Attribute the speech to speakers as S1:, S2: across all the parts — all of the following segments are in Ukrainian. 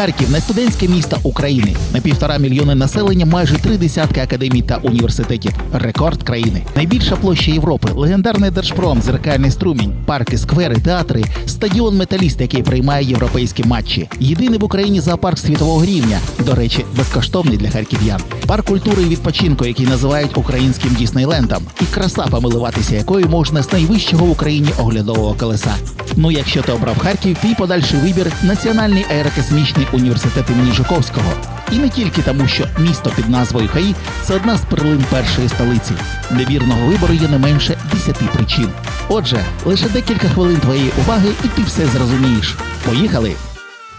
S1: Харків найстудентське місто України. На півтора мільйони населення, майже три десятки академій та університетів. Рекорд країни. Найбільша площа Європи, легендарний держпром, зеркальний струмінь, парки, сквери, театри, стадіон Металіст, який приймає європейські матчі. Єдиний в Україні зоопарк світового рівня. До речі, безкоштовний для харків'ян. Парк культури і відпочинку, який називають українським Діснейлендом, і краса помилуватися якою можна з найвищого в Україні оглядового колеса. Ну, якщо ти обрав Харків, твій подальший вибір Національний аерокосмічний університет імені Жуковського. І не тільки тому, що місто під назвою ХАІ це одна з перлин першої столиці. Невірного вибору є не менше 10 причин. Отже, лише декілька хвилин твоєї уваги, і ти все зрозумієш. Поїхали!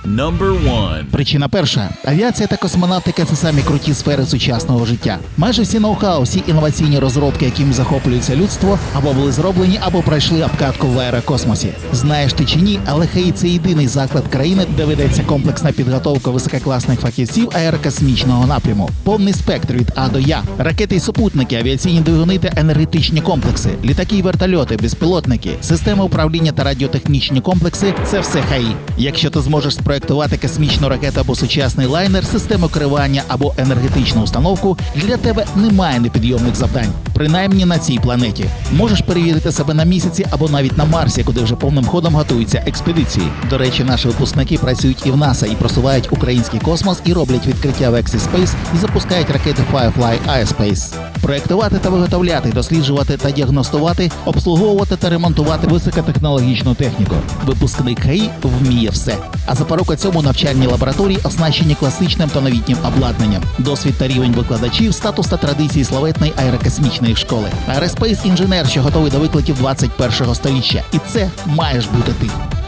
S2: Number one.
S1: Причина перша: авіація та космонавтика це самі круті сфери сучасного життя. Майже всі ноу-хау, всі інноваційні розробки, яким захоплюється людство, або були зроблені, або пройшли обкатку в аерокосмосі. Знаєш ти чи ні, але ХАІ – це єдиний заклад країни, де ведеться комплексна підготовка висококласних фахівців аерокосмічного напряму. Повний спектр від А до Я, ракети й супутники, авіаційні двигуни та енергетичні комплекси, літаки й вертольоти, безпілотники, системи управління та радіотехнічні комплекси це все ХАІ. Якщо ти зможеш спроектувати космічну ракету або сучасний лайнер, систему керування або енергетичну установку, для тебе немає непідйомних завдань. Принаймні на цій планеті. Можеш перевірити себе на місяці або навіть на Марсі, куди вже повним ходом готуються експедиції. До речі, наші випускники працюють і в НАСА, і просувають український космос, і роблять відкриття в Space, і запускають ракети Firefly iSpace. Проектувати та виготовляти, досліджувати та діагностувати, обслуговувати та ремонтувати високотехнологічну техніку. Випускник ХАІ вміє все. А запорука цьому навчальні лабораторії оснащені класичним та новітнім обладнанням, досвід та рівень викладачів, статус та традиції славетної аерокосмічної школи. Aerospace інженер, що готовий до викликів 21-го століття. І це маєш бути ти.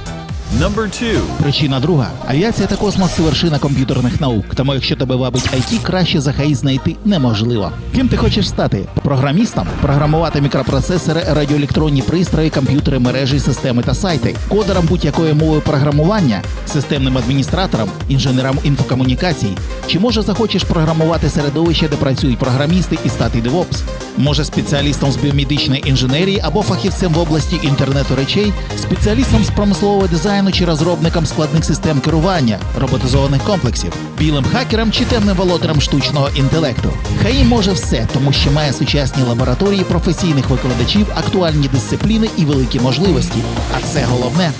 S1: Причина друга: авіація та космос це вершина комп'ютерних наук. Тому, якщо тебе вабить IT, краще за ХАІ знайти неможливо. Ким ти хочеш стати? Програмістом, програмувати мікропроцесори, радіоелектронні пристрої, комп'ютери, мережі, системи та сайти, кодером будь-якої мови програмування, системним адміністратором, інженером інфокомунікацій. Чи може захочеш програмувати середовище, де працюють програмісти і стати DevOps? Може спеціалістом з біомедичної інженерії або фахівцем в області інтернету речей, спеціалістом з промислового дизайну чи розробником складних систем керування, роботизованих комплексів, білим хакером чи темним володарем штучного інтелекту. ХАІ може все, тому що має сучасні лабораторії професійних викладачів, актуальні дисципліни і великі можливості. А це головне.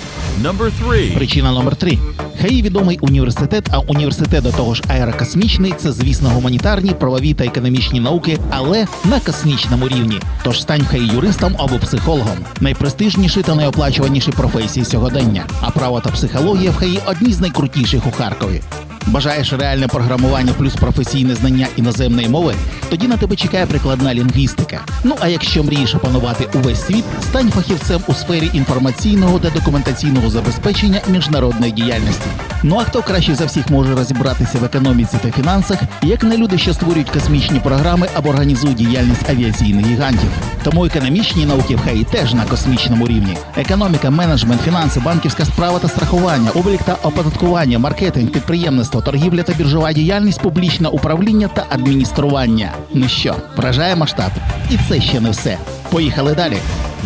S2: Number three.
S1: Причина номер три. Хай відомий університет, а університет до того ж аерокосмічний це, звісно, гуманітарні, правові та економічні науки, але на космічному рівні. Тож стань хай юристом або психологом. Найпрестижніші та найоплачуваніші професії сьогодення. А право та психологія в хаї одні з найкрутіших у Харкові. Бажаєш реальне програмування плюс професійне знання іноземної мови? Тоді на тебе чекає прикладна лінгвістика. Ну а якщо мрієш опанувати увесь світ, стань фахівцем у сфері інформаційного та документаційного забезпечення міжнародної діяльності. Ну а хто краще за всіх може розібратися в економіці та фінансах, як не люди, що створюють космічні програми або організують діяльність авіаційних гігантів? Тому економічні науки в ХАІ теж на космічному рівні. Економіка, менеджмент, фінанси, банківська справа та страхування, облік та оподаткування, маркетинг, підприємництво, торгівля та біржова діяльність, публічне управління та адміністрування. Ну що, вражає масштаб? І це ще не все. Поїхали далі.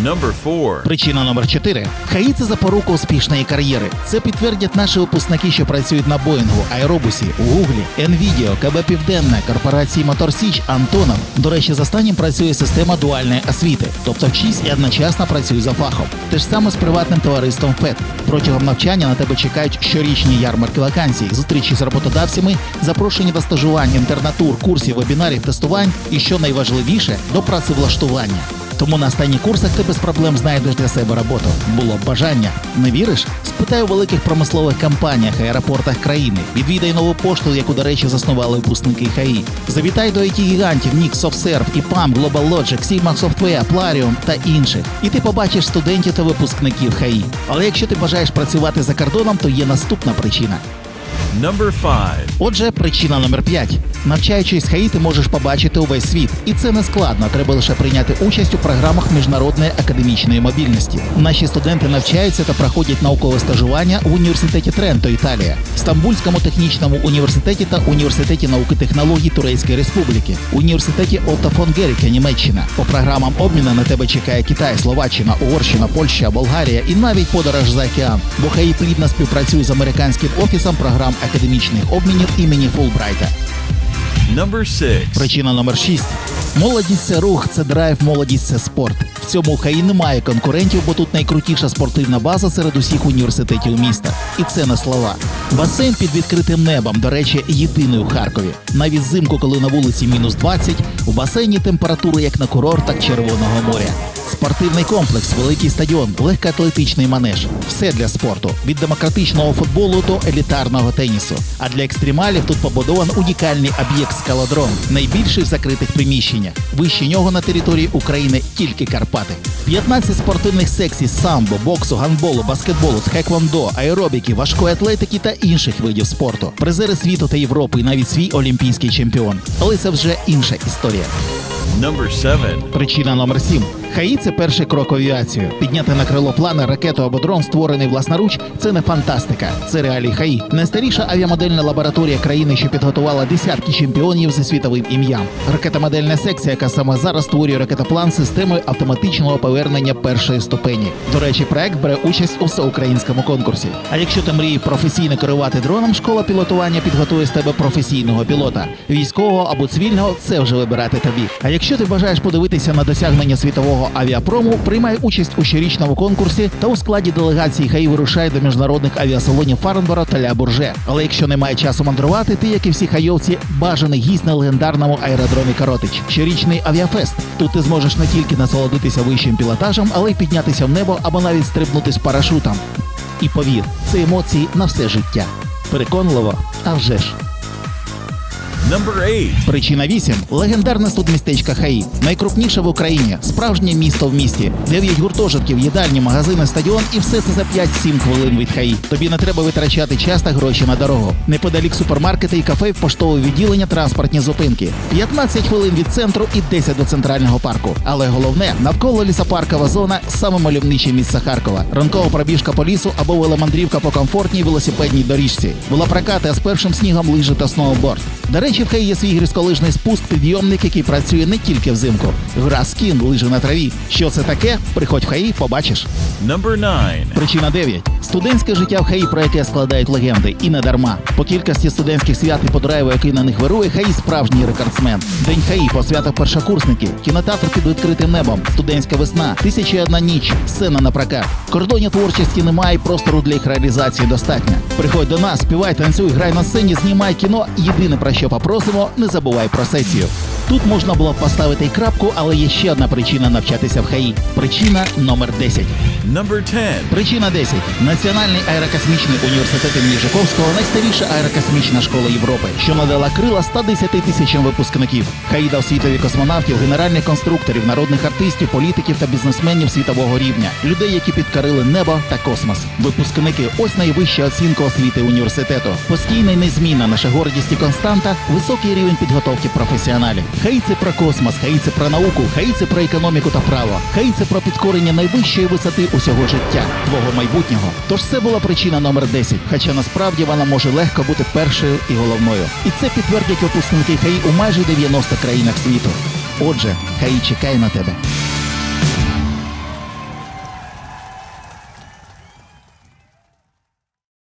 S2: Number four.
S1: Причина номер 4. ХАІ – це запорука успішної кар'єри. Це підтвердять наші випускники, що працюють на Боїнгу, Аеробусі, Гуглі, Nvidia, КБ Південне, корпорації Мотор Січ, Антонов. До речі, за останнім працює система дуальної освіти, тобто вчись і одночасно працюй за фахом. Те ж саме з приватним товариством ФЕД. Протягом навчання на тебе чекають щорічні ярмарки вакансій, зустрічі з роботодавцями, запрошення до стажувань, інтернатур, курсів, вебінарів, тестувань і, що найважливіше, до працевлаштування. Тому на останніх курсах ти без проблем знайдеш для себе роботу. Було б бажання. Не віриш? Спитай у великих промислових компаніях аеропортах країни. Відвідай нову пошту, яку, до речі, заснували випускники ХАІ. Завітай до it гігантів Nix, SoftServe, EPAM, Global Logic, Sigma Software, Plarium та інших. І ти побачиш студентів та випускників ХАІ. Але якщо ти бажаєш працювати за кордоном, то є наступна причина.
S2: Number five.
S1: Отже, причина номер 5. Навчаючись з ХАІ, ти можеш побачити увесь світ. І це не складно. Треба лише прийняти участь у програмах міжнародної академічної мобільності. Наші студенти навчаються та проходять наукове стажування в університеті Тренто, Італія, Стамбульському технічному університеті та університеті науки технологій Турецької Республіки, університеті Отто фон Німеччина. По програмам обміну на тебе чекає Китай, Словаччина, Угорщина, Польща, Болгарія і навіть подорож за океан. Бо ХАІ плідно співпрацює з американським офісом програм академічних обмінів імені Фулбрайта.
S2: Number six.
S1: Причина номер 6. Молодість це рух, це драйв, молодість це спорт. В цьому ХАІ немає конкурентів, бо тут найкрутіша спортивна база серед усіх університетів міста. І це не слова. Басейн під відкритим небом, до речі, єдиний у Харкові. Навіть взимку, коли на вулиці мінус 20, у басейні температура як на курортах Червоного моря. Спортивний комплекс, великий стадіон, легкоатлетичний манеж. Все для спорту від демократичного футболу до елітарного тенісу. А для екстремалів тут побудований унікальний об'єкт скалодром, найбільший в закритих приміщеннях. Вище нього на території України тільки Карпати. 15 спортивних секцій самбо, боксу, гандболу, баскетболу, тхеквондо, аеробіки, важкої атлетики та інших видів спорту. Призери світу та Європи і навіть свій олімпійський чемпіон. Але це вже інша історія.
S2: Number 7.
S1: Причина номер 7. ХАІ це перший крок в авіацію. Підняти на крило плани, ракету або дрон, створений власноруч, це не фантастика. Це реалії ХАІ. Найстаріша авіамодельна лабораторія країни, що підготувала десятки чемпіонів зі світовим ім'ям. Ракетомодельна секція, яка саме зараз створює ракетоплан системою автоматичного повернення першої ступені. До речі, проект бере участь у всеукраїнському конкурсі. А якщо ти мрієш професійно керувати дроном, школа пілотування підготує з тебе професійного пілота, військового або цивільного це вже вибирати тобі. А якщо ти бажаєш подивитися на досягнення світового авіапрому, приймай участь у щорічному конкурсі та у складі делегації хай вирушай до міжнародних авіасалонів Фарнборо та Ля Бурже. Але якщо немає часу мандрувати, ти, як і всі хайовці, бажаний гість на легендарному аеродромі Каротич. Щорічний авіафест. Тут ти зможеш не тільки насолодитися вищим пілотажем, але й піднятися в небо або навіть стрибнути з парашутом. І повір, це емоції на все життя. Переконливо, а вже ж.
S2: Number 8.
S1: Причина 8. Легендарне судмістечко ХАІ. Найкрупніше в Україні. Справжнє місто в місті. 9 гуртожитків, їдальні, магазини, стадіон і все це за 5-7 хвилин від ХАІ. Тобі не треба витрачати час та гроші на дорогу. Неподалік супермаркети і кафе, поштове відділення, транспортні зупинки. 15 хвилин від центру і 10 до центрального парку. Але головне, навколо лісопаркова зона саме мальовниче місце Харкова. Ранкова пробіжка по лісу або веломандрівка по комфортній велосипедній доріжці. Велопрокати, а з першим снігом лижи та сноуборд. До речі, Хей є свій гірськолижний спуск, підйомник, який працює не тільки взимку. Гра скін, лижи на траві. Що це таке? Приходь в Хаї, побачиш.
S2: Number 9.
S1: Причина 9. Студентське життя в Хаї, про яке складають легенди, і не дарма. По кількості студентських свят і по драйву, який на них вирує, Хаї справжній рекордсмен. День Хаї, посвята першокурсники, кінотеатр під відкритим небом, студентська весна, тисяча і одна ніч, сцена на прокат. Кордонів творчості немає, простору для їх реалізації достатньо. Приходь до нас, співай, танцюй, грай на сцені, знімай кіно. Єдине про що попросимо, не забувай про сесію. Тут можна було б поставити й крапку, але є ще одна причина навчатися в ХАІ. Причина номер 10.
S2: Number 10.
S1: Причина 10. Національний аерокосмічний університет імені Жуковського найстаріша аерокосмічна школа Європи, що надала крила 110 тисячам випускників. Хай дав світові космонавтів, генеральних конструкторів, народних артистів, політиків та бізнесменів світового рівня, людей, які підкорили небо та космос. Випускники ось найвища оцінка освіти університету. Постійна й незмінна наша гордість і константа, високий рівень підготовки професіоналів. Хай це про космос, хай це про науку, хай це про економіку та право, хай це про підкорення найвищої висоти усього життя, твого майбутнього. Тож це була причина номер 10, хоча насправді вона може легко бути першою і головною. І це підтвердять випускники ХАІ у майже 90 країнах світу. Отже, ХАІ чекає на тебе.